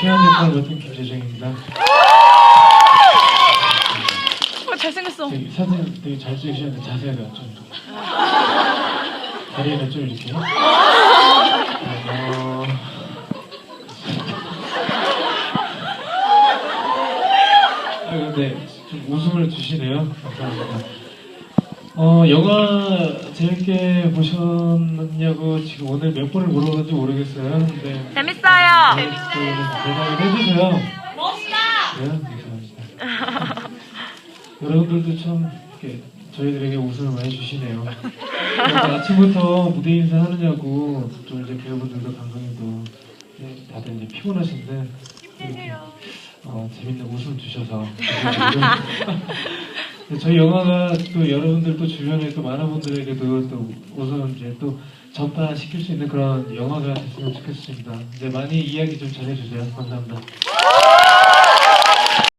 최한 역할 맡은 김재정입니다. 어, 잘생겼어. 되게 사진 되게 잘 찍으셨는데 자세가 좀 다리는 좀 이렇게. 어, 아 근데 좀 웃음을 주시네요. 감사합니다. 어 영화 재밌게 보셨냐고 지금 오늘 몇 번을 물어봤는지 모르겠어요. 근데 재밌어요. 대답을 해주세요. 멋있다. 네, 감사합니다. 여러분들도 참 이렇게 저희들에게 웃음을 많이 주시네요. 그래서 아침부터 무대 인사 하느냐고 또 이제 배우분들도 감독님도 네, 다들 이제 피곤하신데 이렇게 어, 재밌는 웃음 주셔서 네, 저희 영화가 또 여러분들 또 주변에 또 많은 분들에게도 또 웃음 이제 또 전파시킬 수 있는 그런 영화가 됐으면 좋겠습니다. 이제 많이 이야기 좀 전해주세요. 감사합니다.